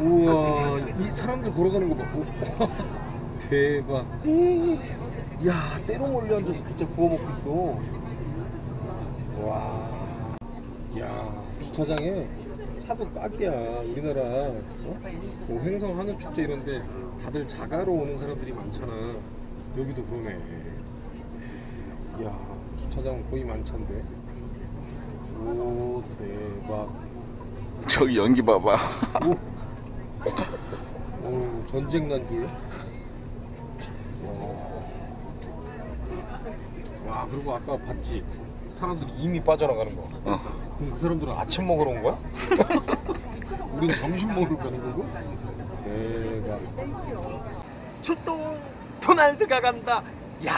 우와 이 사람들 걸어가는 거 봐. 오, 대박. 야 때롱 올려 앉아서 진짜 구워 먹고 있어. 와. 야 주차장에 차도 빡이야. 우리나라 어? 뭐 횡성 한우 축제 이런데 다들 자가로 오는 사람들이 많잖아. 여기도 그러네. 야 주차장 거의 만찬데. 오 대박. 저기 연기 봐봐. 오, 오 전쟁 난 줄. 와. 와 그리고 아까 봤지 사람들이 이미 빠져나가는 거. 어. 그럼 그 사람들은 아침 먹으러 온 거야? 우린 점심 먹으러 가는 거고? 대박. 출동 도날드가 간다. 야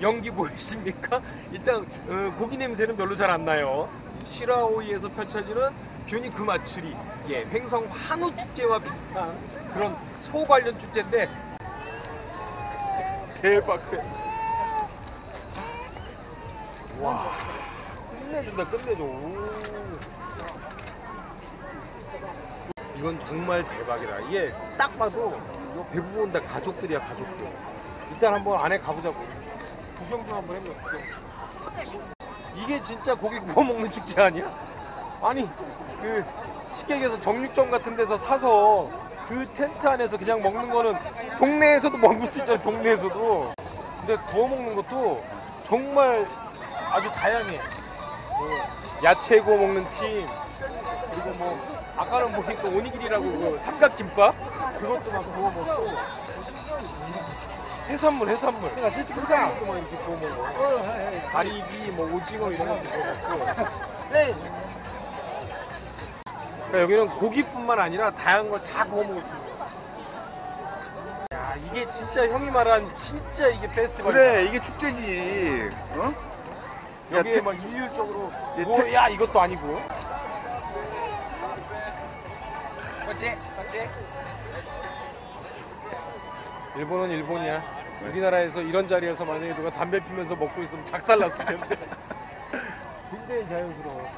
연기 보이십니까? 일단 어, 고기 냄새는 별로 잘 안 나요. 시라오이에서 펼쳐지는 뷰니 그 마추리, 예, 횡성 한우 축제와 비슷한 그런 소 관련 축제인데 대박. 와 끝내준다 끝내줘. 오. 이건 정말 대박이다. 이게 딱 봐도 이거 대부분 다 가족들이야 가족들. 일단 한번 안에 가보자고. 구경 좀 한번 해보자. 이게 진짜 고기 구워 먹는 축제 아니야? 아니 그 식객에서 정육점 같은 데서 사서 그 텐트 안에서 그냥 먹는 거는 동네에서도 먹을 수 있잖아 동네에서도. 근데 구워 먹는 것도 정말 아주 다양해. 뭐 야채 구워 먹는 팀 그리고 뭐 아까는 보니까 오니기리라고 그 삼각김밥 그것도 막 구워 먹고 해산물 해산물 해산물도 막 이렇게 구워 먹어 가리비 뭐 오징어 이런 것도 구워 먹고 네. 그러니까 여기는 고기뿐만 아니라 다양한 걸 다 구워 먹을 수 있는 야. 이게 진짜 형이 말한 진짜 이게 페스티벌 그래 이게 축제지. 어? 야, 여기에 태- 막 일률적으로 예, 뭐, 태- 야 이것도 아니고. 일본은 일본이야. 우리나라에서 이런 자리에서 만약에 누가 담배 피면서 먹고 있으면 작살났을 텐데. 굉장히 자연스러워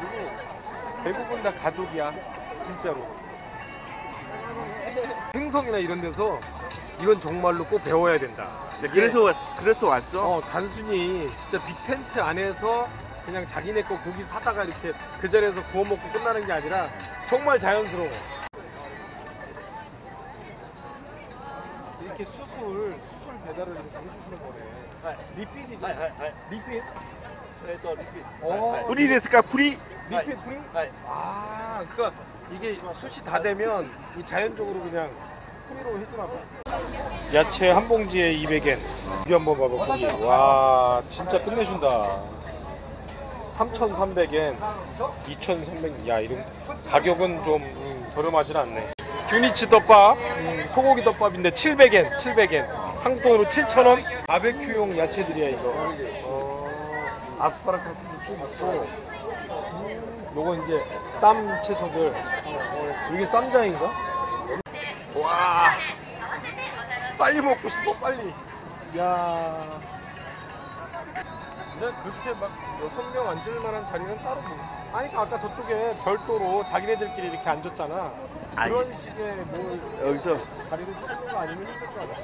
그리고 대부분 다 가족이야 진짜로 행성이나 이런 데서 이건 정말로 꼭 배워야 된다 야, 그래서 왔, 그래서 왔어. 어, 단순히 진짜 빅 텐트 안에서 그냥 자기네 거 고기 사다가 이렇게 그 자리에서 구워 먹고 끝나는 게 아니라 정말 자연스러워. 이렇게 수술, 수술 배달을 이렇게 해주시는 거네. 리필이지? 리필? 어, 뿌리 데스까 뿌리. 리필 프리? 아, 그니까 이게 숯이 다 되면 이 자연적으로 그냥 프리로 해주나 봐. 야채 한 봉지에 200엔. 여기 한번 봐봐, 고기. 와, 진짜 끝내준다. 3,300엔, 2,300엔. 야, 이런 가격은 좀 음, 저렴하진 않네. 균이치 덮밥, 음, 소고기 덮밥인데 700엔, 700엔. 한국 돈으로 7,000원. 바베큐용 야채들이야, 이거. 어, 아스파라거스도 좀 있고. 음, 요거 이제 쌈 채소들. 어, 이게 쌈장인가? 와. 빨리 먹고 싶어 빨리 야 그냥 그렇게 막 여섯 명 앉을 만한 자리는 따로 뭐 아니 그러니까 아까 저쪽에 별도로 자기네들끼리 이렇게 앉았잖아 아니. 그런 식의 뭘 여기서 자리를 찾는 거 아니면 힘들 것 같아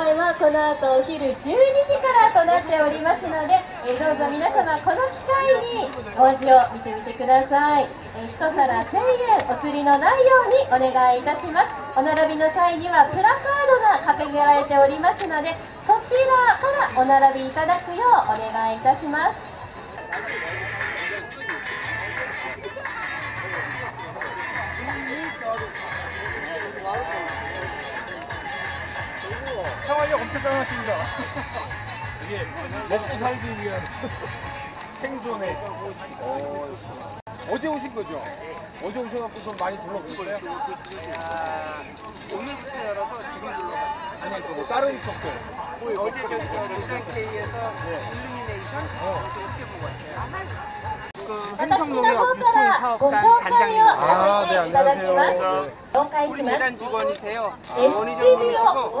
販売はこの後お昼12時からとなっておりますので、えーどうぞ皆様この機会にお味を見てみてください、えー一皿1000円お釣りのないようにお願いいたします。お並びの際にはプラカードが掲げられておりますのでそちらからお並びいただくようお願いいたします。 생활력 엄청 강하십니다. 이게 먹고 살기 위한 생존에. 어, 어제 오신 거죠? 어제 오셔갖고서 많이 둘러본 거예요? 아, 오늘부터 열어서 지금 둘러가요. 아니, 그뭐 다른 쪽도. 뭐 어제 저기서 네. 일루미네이션 어. 이렇게 보고 왔어요. 그 행성농협 유통사업단 단장님. 아, 네, 안녕하세요. 네. 우리 재단 직원이세요. 원희정 분이시고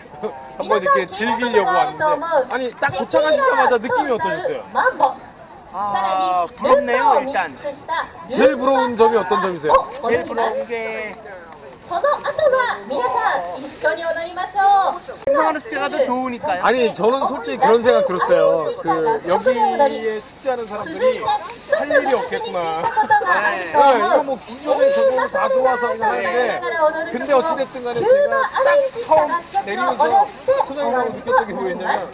한번 이렇게 즐기려고 왔는데 아니 딱 도착하시자마자 느낌이 어떠셨어요? 아, 부럽네요, 일단. 제일 부러운 점이 어떤 점이세요? 제일 부러운 게 その後は皆さん一緒に踊りましょう 행동하는 축제가 더 좋으니까요. 아니 저는 솔직히 그런 생각 들었어요. 그 여기에 축제하는 続い 사람들이 て 할 ちょっと 일이 一緒に聞いた 없겠구나. ことがある 네, と思 이거 う 뭐 기존에 저거 다 도와서 이거 하는데 근데 어찌됐든 간에 제가 딱 처음 내리면서 소장님하고 느꼈던 게 뭐였냐면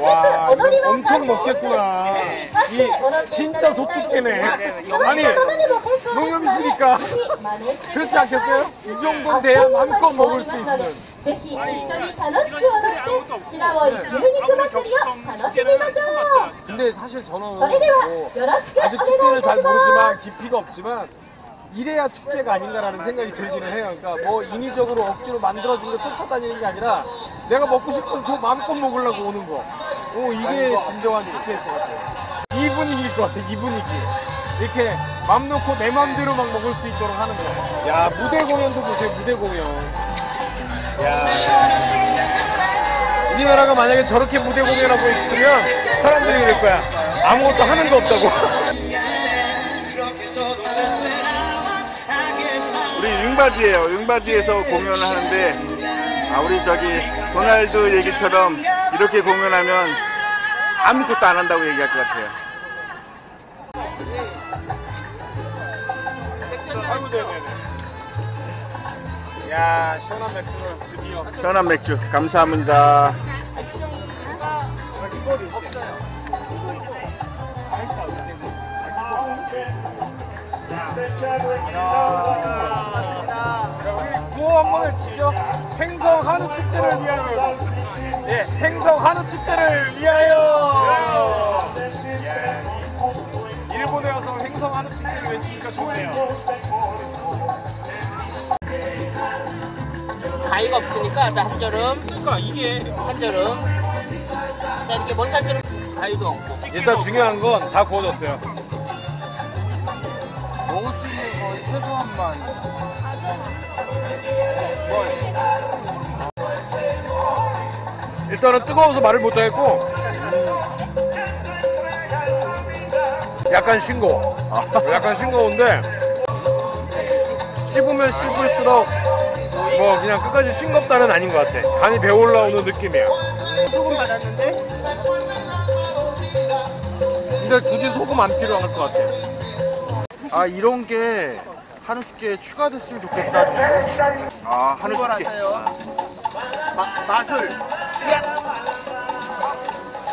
와 이거 엄청 먹겠구나 이 진짜 소축제네 아니 농협이시니까 그렇지 않겠어요? 이 정도는 돼야 마음껏 먹을 수 있는 ぜひ一緒に楽しく踊って白老牛肉祭りを楽しみましょう 근데 사실 저는 それでは 뭐 よろしくお願い 아직 いた 축제를 し 잘 ます 모르지만 깊이가 없지만 이래야 축제가 아닌가라는 생각이 들기는 해요. 그러니까 뭐 인위적으로 억지로 만들어진 거 쫓아다니는 게 아니라 내가 먹고 싶은 소 마음껏 먹으려고 오는 거. 오 이게 진정한 축제일 것 같아요. 이 분위기일 것 같아. 이 분위기. 이렇게 맘 놓고 내 맘대로 막 먹을 수 있도록 하는 거. 야 무대 공연도 보세요. 무대 공연. 야. 우리나라가 만약에 저렇게 무대 공연하고 있으면 사람들이 이럴 거야. 아무것도 하는 거 없다고. 우리 윙바디예요. 윙바디에서 공연을 하는데 아 우리 저기 도날드 얘기처럼 이렇게 공연하면 아무것도 안 한다고 얘기할 것 같아요. 야, 시원한 맥주를 드디어. 시원한 맥주 감사합니다. 우리 구호 한 번을 치죠. 행성 한우 축제를 위하여. 예, 행성 한우 축제를 위하여. 예. 일본에 와서 행성 한우 축제를 외치니까 좋네요. 가위가 없으니까 자, 한 절음, 그러니까 이게 한 절음. 자, 이렇게 먼한 절음 가위도 없고. 일단 중요한 건 다 구워졌어요. 먹을 수 최소한만. 일단은 뜨거워서 말을 못하겠고. 약간 싱거워. 약간 싱거운데 씹으면 씹을수록 뭐 그냥 끝까지 싱겁다는 아닌 것 같아. 간이 배올라오는 느낌이야. 소금 받았는데? 근데 굳이 소금 안 필요할 것 같아 아 이런 게 한우 축제에 추가됐으면 좋겠다. 아 한우 축제. 거라서요. 마, 마술.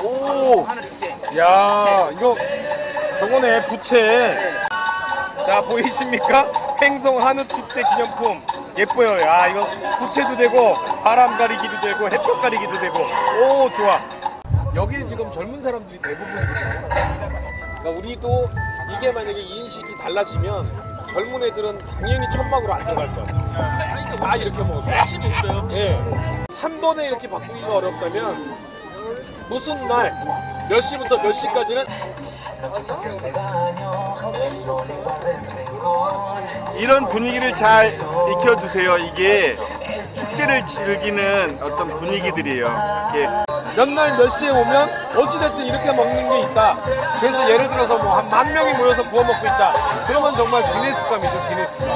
오 하는 축제. 야 이거 저거네 부채 자 보이십니까 행성 한우 축제 기념품 예뻐요 야 이거 부채도 되고 바람 가리기도 되고 햇볕 가리기도 되고 오 좋아 여기 지금 젊은 사람들이 대부분이거든요 그러니까 우리도 이게 만약에 인식이 달라지면 젊은 애들은 당연히 천막으로 안 들어갈 거야 다 이렇게 먹을 거야 없어요 예. 한 번에 이렇게 바꾸기가 어렵다면 무슨 날 몇 시부터 몇 시까지는 이런 분위기를 잘 익혀두세요. 이게 축제를 즐기는 어떤 분위기들이에요. 이렇게 몇 날 몇 시에 오면 어찌됐든 이렇게 먹는 게 있다. 그래서 예를 들어서 뭐 한 만 명이 모여서 구워 먹고 있다. 그러면 정말 기네스감이죠, 기네스감.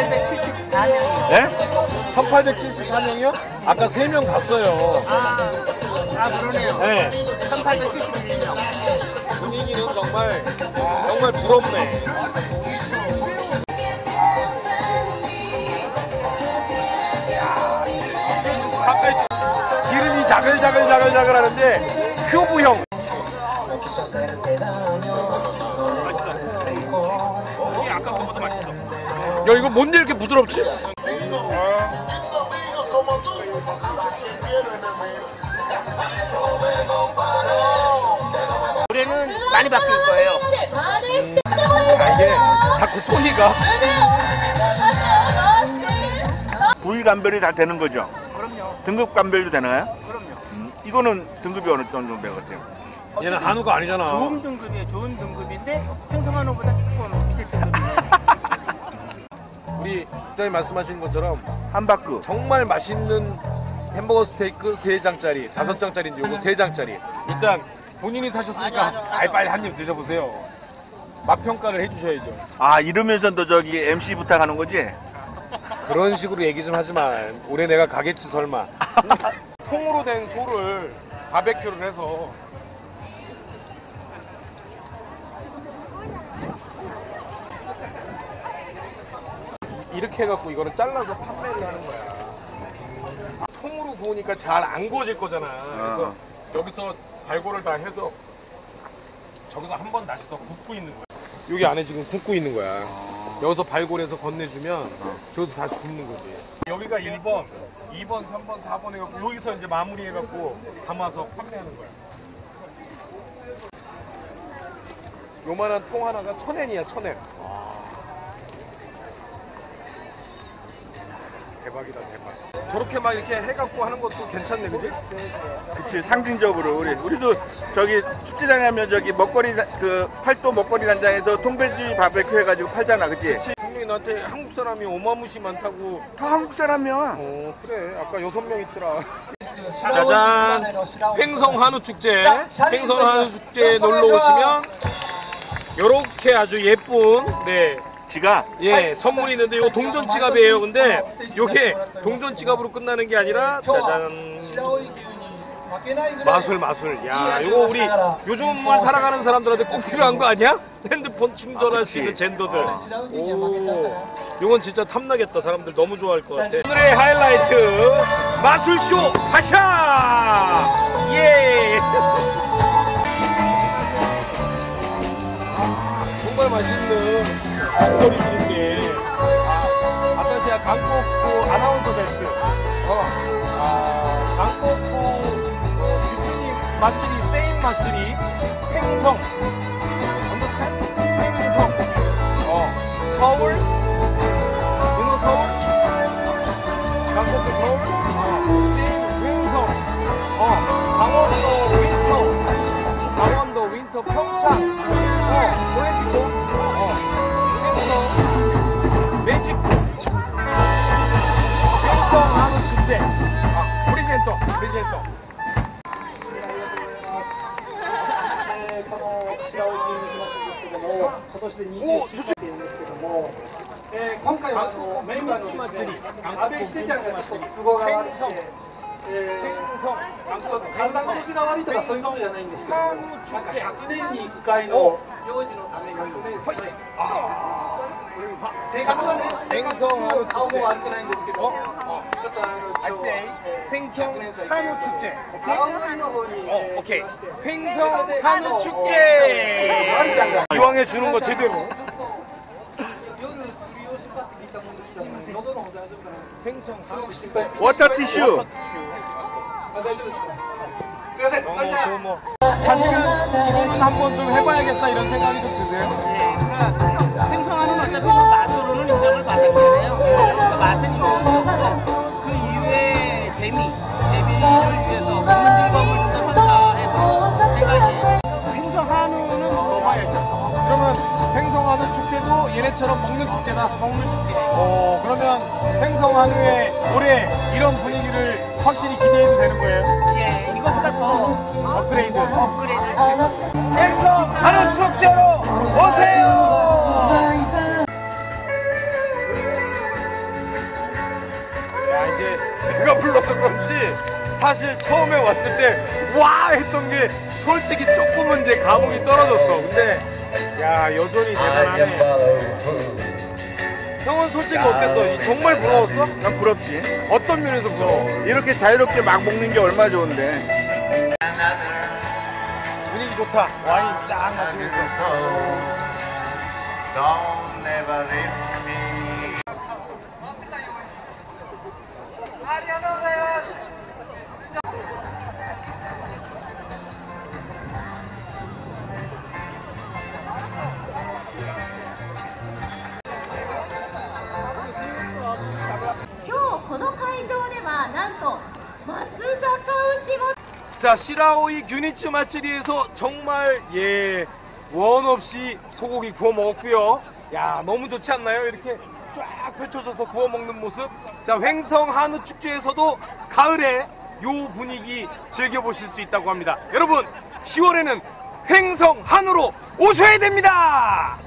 1874년. 네? 1874년이요? 아까 세명 갔어요. 아, 아 그러네요. 네. 1871년. 분위기는 정말 정말 부럽네. 자글자글자글자글 하는데 큐브형. 야 이거 뭔데 이렇게 부드럽지? 올해는 많이 바뀔 거예요. 아, 이게 자꾸 소니가 부위 감별이 다 되는 거죠? 그럼요. 등급 감별도 되나요? 이거는 등급이 어느 정도 될것 같아요? 얘는 한우가 아니잖아. 좋은 등급이에요. 좋은 등급인데 행성한우보다 조금 밑에 등급이에요. 우리 국장님 말씀하신 것처럼 한바크. 정말 맛있는 햄버거 스테이크 3장짜리, 5장짜리인데 요거 3장짜리. 일단 본인이 사셨으니까 아이 빨리 한 입 드셔보세요. 맛 평가를 해주셔야죠. 아 이러면서도 저기 MC 부탁하는 거지? 그런 식으로 얘기 좀 하지만 올해 내가 가겠지 설마. 통으로 된 소를 바베큐를 해서 이렇게 해갖고 이거를 잘라서 판매를 하는 거야. 통으로 구우니까 잘 안 구워질 거잖아. 그래서 여기서 발골을 다 해서 저기서 한 번 다시 더 굽고 있는 거야. 여기 안에 지금 굽고 있는 거야. 여기서 발골해서 건네주면 저기서 다시 굽는 거지. 여기가 1번, 2번, 3번, 4번 해갖고 여기서 이제 마무리해갖고 담아서 판매하는 거야. 요만한 통 하나가 천엔이야, 천엔. 대박이다, 대박. 저렇게 막 이렇게 해갖고 하는 것도 괜찮네, 그지? 그치 상징적으로 우리 우리도 저기 축제장에 하면 저기 먹거리 다- 그 팔도 먹거리 단장에서 통배지 바베큐 해가지고 팔잖아 그치? 나한테 한국 사람이 어마무시 많다고. 다 한국 사람이야 어, 그래. 아까 여섯 명 있더라. 짜잔. 횡성 한우 축제. 횡성 한우 축제 놀러 오시면 요렇게 아주 예쁜 네. 지가 예, 선물이 있는데 이거 동전 지갑이에요. 근데 요게 동전 지갑으로 끝나는 게 아니라 짜잔. 마술 마술. 야, 이거 우리 요즘을 살아가는 사람들한테 꼭 필요한 거 아니야? 핸드폰 충전할 수 있는 젠더들. 오, 이건 진짜 탐나겠다. 사람들 너무 좋아할 것 같아. 오늘의 하이라이트 마술쇼 하샤. 예. 정말 맛있는 먹거리들인데 아, 아타시아 강국구 아나운서 데스 어, 아, 유튜브 맛집이 세인 맛집이 행성. 언더스탠? 행성. 어, 서울 은호 서울 강국구 서울 어, 세인 행성. 어, 강원도 윈터 강원도 윈터 평창. 어, 올림픽도 어, 행성 한우 축제. 아, 프리젠토 프리젠토 今年で29回なんですけども、えー今回はあのメンバーのですね、阿部秀ちゃんがちょっと都合が悪くて、えーちょっと体の調子が悪いとかそういうことじゃないんですけども、なんか100年に1回の行事のために、正確はね、正確は顔も悪くないんですけど、 횡성 한우 축제 어, 오케이? 어 오케이 횡성 한우 축제 이왕에 주는 거 제대로 횡성 한우 축제 워터티슈 もう 사실은 이거는 한번 좀 해봐야겠다 이런 생각이 좀 드세요? 네, 그러니까 생성하는 어차피 그 맛으로는 인정을 받은 거예요. 네, 맛은 뭐. 횡성 한우 축제도 얘네처럼 먹는 축제다? 먹는 축제. 어 그러면 횡성 한우의 올해 이런 분위기를 확실히 기대해도 되는 거예요? 예, 이거보다 더 업그레이드. 업그레이드. 시키고 횡성 한우 축제로 오세요! 야 이제 내가 불러서 그런지 사실 처음에 왔을 때 와 했던 게 솔직히 조금은 이제 감흥이 떨어졌어. 근데 야 여전히 대단하네. 형은 솔직히 어땠어? 이- 정말 부러웠어? 난 부럽지. 어떤 면에서 부러워? 이렇게 자유롭게 막 먹는 게 얼마나 좋은데. 분위기 좋다. 와인 쫙 마시면서 자 시라오이 규니츠 마츠리에서 정말 예 원 없이 소고기 구워 먹었고요. 야 너무 좋지 않나요? 이렇게 쫙 펼쳐져서 구워 먹는 모습. 자 횡성 한우 축제에서도 가을에 요 분위기 즐겨 보실 수 있다고 합니다. 여러분 10월에는 횡성 한우로 오셔야 됩니다.